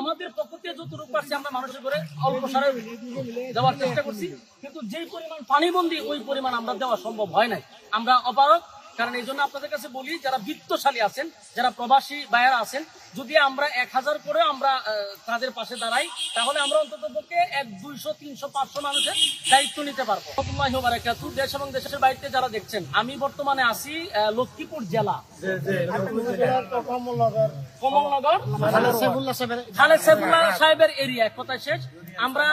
আমাদের পক্ষ থেকে যতটুকু পারছি আমরা মানুষের করে অল্প সারে দেওয়ার চেষ্টা করছি। কিন্তু যেই পরিমাণ পানিবন্দি, ওই পরিমাণ আমরা দেওয়া সম্ভব হয় নাই। আমরা অপারক কারণ এই জন্য আপনাদের কাছে বলি যারা বৃত্তশালী আছেন যারা প্রবাসী বায়ারা আছেন যদি আমরা এক হাজার করে আমরা তাদের পাশে দাঁড়াই তাহলে আমরা অন্তত পক্ষে এক দুইশো তিনশো পাঁচশো মানুষের দায়িত্ব নিতে পারব। দেশ এবং দেশের বাইরে যারা দেখছেন আমি বর্তমানে আছি লক্ষ্মীপুর জেলা। কমলনগর। সাহেবের এরিয়া এক কথায় শেষ। আমরা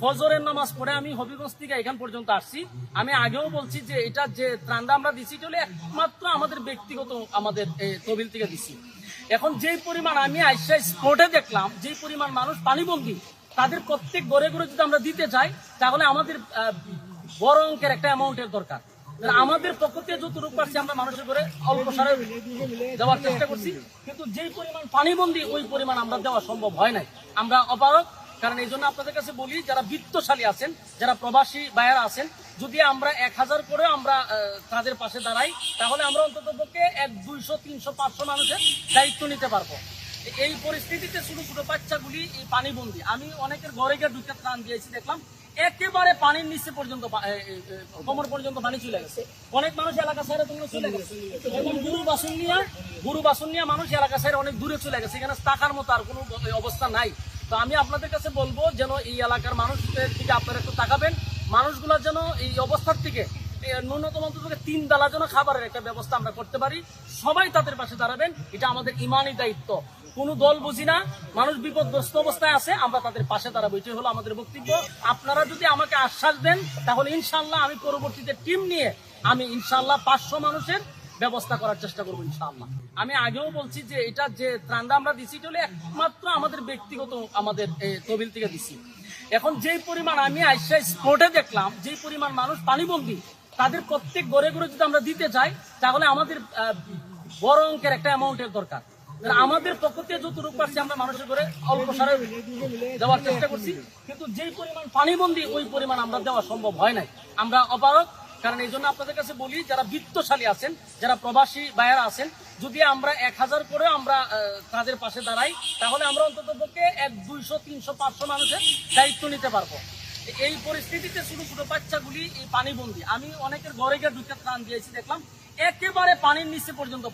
ফজরের নামাজ পড়ে আমি হবিগঞ্জ থেকে এখান পর্যন্ত আসছি। আমি আগেও বলছি যে এটা যে ত্রাণটা আমরা দিছি এটা একমাত্র আমাদের ব্যক্তিগত আমাদের তহবিল থেকে দিছি। এখন যেই পরিমাণ আমি আইসা স্পোর্টে দেখলাম, যেই পরিমাণ মানুষ পানিবন্দী, তাদের প্রত্যেক গড়ে গড়ে যদি আমরা দিতে চাই তাহলে আমাদের বড় অঙ্কের একটা অ্যামাউন্টের দরকার। আমাদের পক্ষ থেকে যতটুকু পারছি আমরা মানুষের করে অল্প সারে দেওয়ার চেষ্টা করছি। কিন্তু যেই পরিমাণ পানিবন্দি, ওই পরিমাণ আমরা দেওয়া সম্ভব হয় নাই। আমরা অপারক কারণ এই জন্য আপনাদের কাছে বলি, যারা বৃত্তশালী আছেন, যারা প্রবাসী বায়ারা আছেন, যদি আমরা এক হাজার করে আমরা তাদের পাশে দাঁড়াই, তাহলে আমরা অন্তত পক্ষে এক, দুইশো, তিনশো, পাঁচশো মানুষের দায়িত্ব নিতে পারব। এই পরিস্থিতিতে ছোট ছোট বাচ্চাগুলি এই পানিবন্দি। আমি অনেকের ঘরে গিয়ে ঢুকে ত্রাণ দিয়েছি, দেখলাম একেবারে পানির নিচে পর্যন্ত কোমর পর্যন্ত পানি চলে গেছে। অনেক মানুষ এলাকা সাইডে তোমরা চলে গেছে। এবং গুরু বাসন নিয়ে, গুরু বাসন নিয়ে মানুষ এলাকা সাইডে অনেক দূরে চলে গেছে। এখানে থাকার মতো আর কোনো অবস্থা নাই। তো আমি আপনাদের কাছে বলব যেন এই এলাকার মানুষদের দিকে আপনারা একটু তাকাবেন। মানুষগুলো যেন এই অবস্থার থেকে ন্যূনতম অন্তত তিন বেলা যেন খাবারের একটা ব্যবস্থা আমরা করতে পারি। সবাই তাদের পাশে দাঁড়াবেন, এটা আমাদের ইমানই দায়িত্ব। কোনো দল বুঝি না, মানুষ বিপদগ্রস্ত অবস্থায় আছে, আমরা তাদের পাশে দাঁড়াবো, এটাই হলো আমাদের বক্তব্য। আপনারা যদি আমাকে আশ্বাস দেন, তাহলে ইনশাল্লাহ আমি পরবর্তীতে টিম নিয়ে আমি ইনশাল্লাহ পাঁচশো মানুষের ব্যবস্থা করার চেষ্টা করব ইনশাআল্লাহ। আমি আগেও বলছি যে এটা যে ত্রাণটা আমরা দিছি, এটা একমাত্র আমাদের ব্যক্তিগত আমাদের তহবিল থেকে দিছি। এখন যেই পরিমাণ আমি আইসা স্পোর্টে দেখলাম, যেই পরিমাণ মানুষ পানিবন্দী, তাদের প্রত্যেক গড়ে গড়ে যদি আমরা দিতে চাই তাহলে আমাদের বড় অঙ্কের একটা অ্যামাউন্টের দরকার। আমাদের পক্ষ থেকে যতটুকু পারছি আমরা মানুষের করে অল্প সারে দেওয়ার চেষ্টা করছি। কিন্তু যেই পরিমাণ পানিবন্দি, ওই পরিমাণ আমরা দেওয়া সম্ভব হয় নাই। আমরা অপারক কারণ এই জন্য আপনাদের কাছে বলি, যারা বৃত্তশালী আছেন, যারা প্রবাসী বায়ারা আছেন, যদি আমরা এক হাজার করে আমরা তাদের পাশে দাঁড়াই, তাহলে আমরা অন্তত পক্ষে এক, দুইশো, তিনশো, পাঁচশো মানুষের দায়িত্ব নিতে পারব। এই পরিস্থিতিতে ছোট ছোট বাচ্চাগুলি এই পানিবন্দি। আমি অনেকের ঘরে গিয়ে ঢুকে ত্রাণ দিয়েছি, দেখলাম একেবারে পানির নিচে পর্যন্ত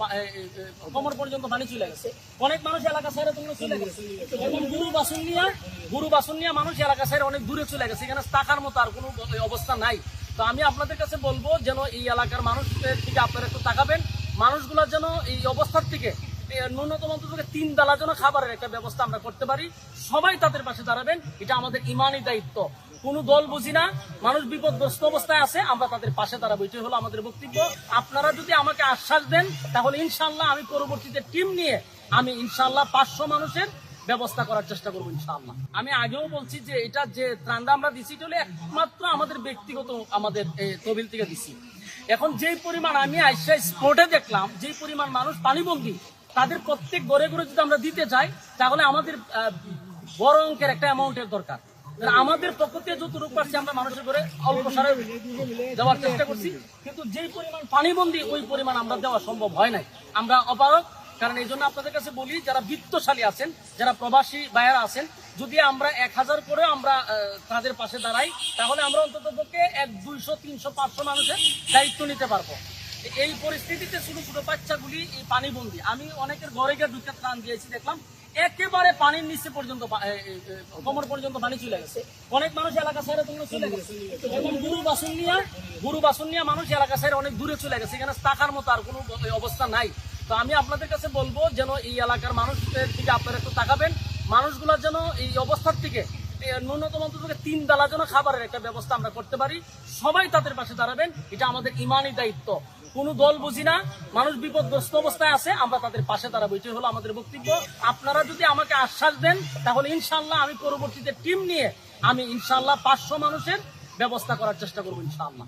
কোমর পর্যন্ত পানি চলে গেছে। অনেক মানুষ এলাকা সাইডে তোমরা চলে গেছে। এবং গুরু বাসন নিয়ে গুরু বাসন নিয়ে মানুষ এলাকা সাইডে অনেক দূরে চলে গেছে। এখানে থাকার মতো আর কোনো অবস্থা নাই। তো আমি আপনাদের কাছে বলব যেন এই এলাকার মানুষদের দিকে আপনারা একটু তাকাবেন। মানুষগুলো যেন এই অবস্থার থেকে ন্যূনতম অন্তত তিন বেলা যেন খাবারের একটা ব্যবস্থা আমরা করতে পারি। সবাই তাদের পাশে দাঁড়াবেন, এটা আমাদের ইমানই দায়িত্ব। কোনো দল বুঝি না, মানুষ বিপদগ্রস্ত অবস্থায় আছে, আমরা তাদের পাশে দাঁড়াবো, এটাই হলো আমাদের বক্তব্য। আপনারা যদি আমাকে আশ্বাস দেন, তাহলে ইনশাল্লাহ আমি পরবর্তীতে টিম নিয়ে আমি ইনশাল্লাহ পাঁচশো মানুষের ব্যবস্থা করার চেষ্টা করব ইনশাআল্লাহ। আমি আগেও বলছি যে এটা যে ত্রাণটা আমরা দিছি, এটা একমাত্র আমাদের ব্যক্তিগত আমাদের তহবিল থেকে দিছি। এখন যেই পরিমাণ আমি আইসা স্পোর্টে দেখলাম, যেই পরিমাণ মানুষ পানিবন্দী, তাদের প্রত্যেক গড়ে গড়ে যদি আমরা দিতে চাই, তাহলে আমাদের বড় অঙ্কের একটা অ্যামাউন্টের দরকার। আমাদের পক্ষ থেকে যতটুকু পারছি আমরা মানুষের করে অল্প সারে দেওয়ার চেষ্টা করছি। কিন্তু যেই পরিমাণ পানিবন্দি, ওই পরিমাণ আমরা দেওয়া সম্ভব হয় নাই। আমরা অপারক কারণ এই জন্য আপনাদের কাছে বলি, যারা বৃত্তশালী আছেন, যারা প্রবাসী বায়ারা আছেন, যদি আমরা এক হাজার করে আমরা তাদের পাশে দাঁড়াই, তাহলে আমরা অন্তত পক্ষে এক, দুইশো, তিনশো, পাঁচশো মানুষের দায়িত্ব নিতে পারব। এই পরিস্থিতিতে ছোট ছোট বাচ্চাগুলি এই পানিবন্দি। আমি অনেকের ঘরে গিয়ে ঢুকে ত্রাণ দিয়েছি, দেখলাম একেবারে পানির নিচে পর্যন্ত কোমর পর্যন্ত পানি চলে গেছে। অনেক মানুষ এলাকা সাইডে তোমরা চলে গেছে। এবং গুরু বাসন নিয়ে, গুরু বাসন নিয়ে মানুষ এলাকা সাইডে অনেক দূরে চলে গেছে। এখানে থাকার মতো আর কোনো অবস্থা নাই। তো আমি আপনাদের কাছে বলব যেন এই এলাকার মানুষদের দিকে আপনারা একটু তাকাবেন। মানুষগুলো যেন এই অবস্থার থেকে ন্যূনতম তিন বেলা যেন খাবারের একটা ব্যবস্থা আমরা করতে পারি। সবাই তাদের পাশে দাঁড়াবেন, এটা আমাদের ইমানই দায়িত্ব। কোনো দল বুঝি না, মানুষ বিপদগ্রস্ত অবস্থায় আছে, আমরা তাদের পাশে দাঁড়াবো, এটাই হলো আমাদের বক্তব্য। আপনারা যদি আমাকে আশ্বাস দেন, তাহলে ইনশাল্লাহ আমি পরবর্তীতে টিম নিয়ে আমি ইনশাল্লাহ পাঁচশো মানুষের ব্যবস্থা করার চেষ্টা করব ইনশাআল্লাহ।